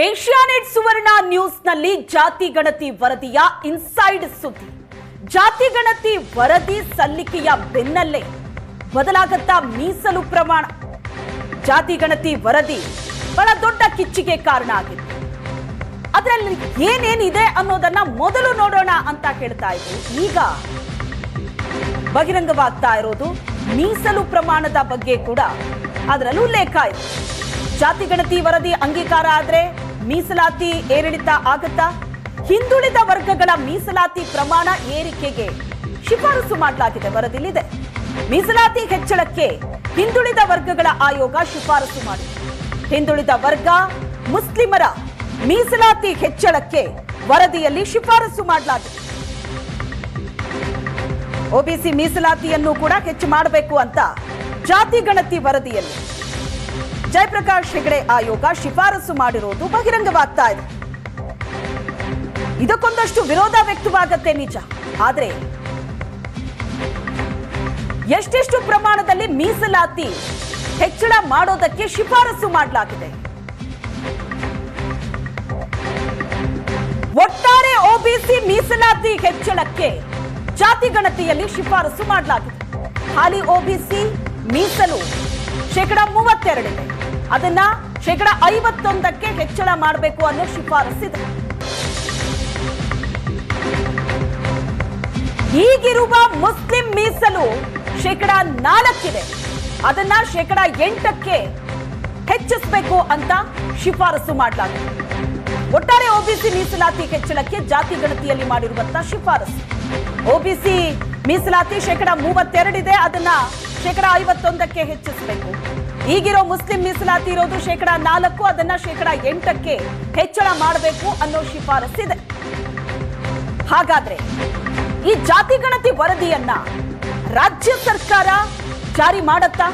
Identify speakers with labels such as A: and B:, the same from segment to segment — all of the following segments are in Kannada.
A: ಏಷ್ಯಾನೆಟ್ ಸುವರ್ಣ ನ್ಯೂಸ್ನಲ್ಲಿ ಜಾತಿ ಗಣತಿ ವರದಿಯ ಇನ್ಸೈಡ್ ಸುದ್ದಿ. ಜಾತಿ ಗಣತಿ ವರದಿ ಸಲ್ಲಿಕೆಯ ಬೆನ್ನಲ್ಲೇ ಬದಲಾಗತ್ತ ಮೀಸಲು ಪ್ರಮಾಣ. ಜಾತಿ ಗಣತಿ ವರದಿ ಬಹಳ ದೊಡ್ಡ ಕಿಚ್ಚಿಗೆ ಕಾರಣ ಆಗಿದೆ. ಅದರಲ್ಲಿ ಏನೇನಿದೆ ಅನ್ನೋದನ್ನ ಮೊದಲು ನೋಡೋಣ ಅಂತ ಹೇಳ್ತಾ ಇದ್ರು ಈಗ ಬಹಿರಂಗವಾಗ್ತಾ ಇರೋದು ಮೀಸಲು ಪ್ರಮಾಣದ ಬಗ್ಗೆ ಕೂಡ ಅದರಲ್ಲೂ ಉಲ್ಲೇಖ ಇದೆ. ಜಾತಿ ಗಣತಿ ವರದಿ ಅಂಗೀಕಾರ ಆದ್ರೆ ಮೀಸಲಾತಿ ಏರಿಳಿತ ಆಗುತ್ತಾ? ಹಿಂದುಳಿದ ವರ್ಗಗಳ ಮೀಸಲಾತಿ ಪ್ರಮಾಣ ಏರಿಕೆಗೆ ಶಿಫಾರಸು ಮಾಡಲಾಗಿದೆ, ವರದಿಲಿದೆ. ಮೀಸಲಾತಿ ಹೆಚ್ಚಳಕ್ಕೆ ಹಿಂದುಳಿದ ವರ್ಗಗಳ ಆಯೋಗ ಶಿಫಾರಸು ಮಾಡಿದೆ. ಹಿಂದುಳಿದ ವರ್ಗ ಮುಸ್ಲಿಮರ ಮೀಸಲಾತಿ ಹೆಚ್ಚಳಕ್ಕೆ ವರದಿಯಲ್ಲಿ ಶಿಫಾರಸು ಮಾಡಲಾಗಿದೆ. ಒಬಿಸಿ ಮೀಸಲಾತಿಯನ್ನು ಕೂಡ ಹೆಚ್ಚು ಮಾಡಬೇಕು ಅಂತ ಜಾತಿ ಗಣತಿ ವರದಿಯಲ್ಲಿ ಜಯಪ್ರಕಾಶ್ ಹೆಗಡೆ ಆಯೋಗ ಶಿಫಾರಸು ಮಾಡಿರೋದು ಬಹಿರಂಗವಾಗ್ತಾ ಇದೆ. ಇದಕ್ಕೊಂದಷ್ಟು ವಿರೋಧ ವ್ಯಕ್ತವಾಗತ್ತೆ ನಿಜ. ಆದ್ರೆ ಎಷ್ಟೆಷ್ಟು ಪ್ರಮಾಣದಲ್ಲಿ ಮೀಸಲಾತಿ ಹೆಚ್ಚಳ ಮಾಡೋದಕ್ಕೆ ಶಿಫಾರಸು ಮಾಡಲಾಗಿದೆ. ಒಟ್ಟಾರೆ ಒಬಿಸಿ ಮೀಸಲಾತಿ ಹೆಚ್ಚಳಕ್ಕೆ ಜಾತಿ ಗಣತಿಯಲ್ಲಿ ಶಿಫಾರಸು ಮಾಡಲಾಗಿದೆ. ಹಾಲಿ ಒಬಿಸಿ ಮೀಸಲು ಶೇಕಡ ಮೂವತ್ತೆರಡಿದೆ ಅದನ್ನ ಶೇಕಡ ಐವತ್ತೊಂದಕ್ಕೆ ಹೆಚ್ಚಳ ಮಾಡಬೇಕು ಅನ್ನೋ ಶಿಫಾರಸ್ಸಿದೆ ಈಗಿರುವ ಮುಸ್ಲಿಂ ಮೀಸಲು ಶೇಕಡ ನಾಲ್ಕಿದೆ. ಅದನ್ನ ಶೇಕಡ ಎಂಟಕ್ಕೆ ಹೆಚ್ಚಿಸಬೇಕು ಅಂತ ಶಿಫಾರಸು ಮಾಡಲಾಗಿದೆ. ಒಟ್ಟಾರೆ ಒಬಿಸಿ ಮೀಸಲಾತಿ ಹೆಚ್ಚಳಕ್ಕೆ ಜಾತಿ ಗಣತಿಯಲ್ಲಿ ಮಾಡಿರುವಂತಹ ಶಿಫಾರಸು ಒಬಿಸಿ ಮೀಸಲಾತಿ ಶೇಕಡ ಮೂವತ್ತೆರಡಿದೆ, ಅದನ್ನ ಶೇಕಡ ಐವತ್ತೊಂದಕ್ಕೆ ಹೆಚ್ಚಿಸಬೇಕು. ಈಗಿರೋ ಮುಸ್ಲಿಂ ಮೀಸಲಾತಿ ಇರೋದು ಶೇಕಡ ನಾಲ್ಕು, ಅದನ್ನ ಶೇಕಡ ಎಂಟಕ್ಕೆ ಹೆಚ್ಚಳ ಮಾಡಬೇಕು ಅನ್ನೋ ಶಿಫಾರಸ್ಸಿದೆ ಹಾಗಾದ್ರೆ ಈ ಜಾತಿ ಗಣತಿ ವರದಿಯನ್ನ ರಾಜ್ಯ ಸರ್ಕಾರ ಜಾರಿ ಮಾಡತ್ತಾ?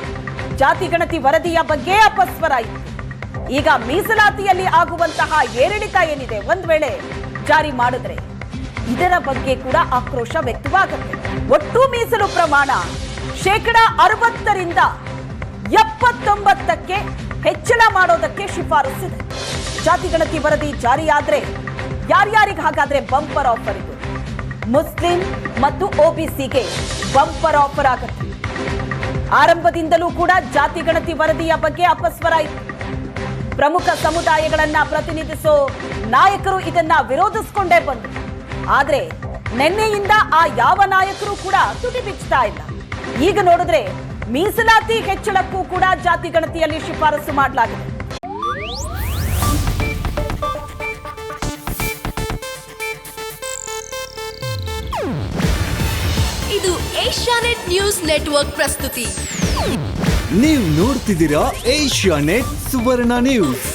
A: ಜಾತಿ ಗಣತಿ ವರದಿಯ ಬಗ್ಗೆ ಅಪಸ್ವರ ಈಗ ಮೀಸಲಾತಿಯಲ್ಲಿ ಆಗುವಂತಹ ಏರಿಳಿತ ಏನಿದೆ? ಒಂದ್ ವೇಳೆ ಜಾರಿ ಮಾಡಿದ್ರೆ ಇದರ ಬಗ್ಗೆ ಕೂಡ ಆಕ್ರೋಶ ವ್ಯಕ್ತವಾಗುತ್ತೆ. ಒಟ್ಟು ಮೀಸಲು ಪ್ರಮಾಣ ಶೇಕಡ ಅರವತ್ತರಿಂದ ಎಪ್ಪತ್ತೊಂಬತ್ತಕ್ಕೆ ಹೆಚ್ಚಳ ಮಾಡೋದಕ್ಕೆ ಶಿಫಾರಸ್ಸಿದೆ ಜಾತಿ ಗಣತಿ ವರದಿ ಜಾರಿಯಾದ್ರೆ ಯಾರ್ಯಾರಿಗೆ ಹಾಗಾದ್ರೆ ಬಂಪರ್ ಆಫರ್ ಇದು? ಮುಸ್ಲಿಂ ಮತ್ತು ಒಬಿಸಿಗೆ ಬಂಪರ್ ಆಫರ್ ಆಗುತ್ತೆ. ಆರಂಭದಿಂದಲೂ ಕೂಡ ಜಾತಿ ಗಣತಿ ವರದಿಯ ಬಗ್ಗೆ ಅಪಸ್ವರ ಇತ್ತು ಪ್ರಮುಖ ಸಮುದಾಯಗಳನ್ನ ಪ್ರತಿನಿಧಿಸೋ ನಾಯಕರು ಇದನ್ನ ವಿರೋಧಿಸಿಕೊಂಡೇ ಬಂದರು. ಆದ್ರೆ ನಿನ್ನೆಯಿಂದ ಆ ಯಾವ ನಾಯಕರು ಕೂಡ ತುಟಿ ಬಿಚ್ಚುತ್ತಾ ಇಲ್ಲ. ಈಗ ನೋಡಿದ್ರೆ ಮೀಸಲಾತಿ ಹೆಚ್ಚಳಕ್ಕೂ ಕೂಡ ಜಾತಿ ಗಣತಿಯಲ್ಲಿ ಶಿಫಾರಸು ಮಾಡಲಾಗಿದೆ.
B: ಇದು ಏಷ್ಯಾನೆಟ್ ನ್ಯೂಸ್ ನೆಟ್ವರ್ಕ್ ಪ್ರಸ್ತುತಿ.
C: ನೀವು ನೋಡ್ತಿದ್ದೀರಾ ಏಷ್ಯಾ ನೆಟ್ ಸುವರ್ಣ ನ್ಯೂಸ್.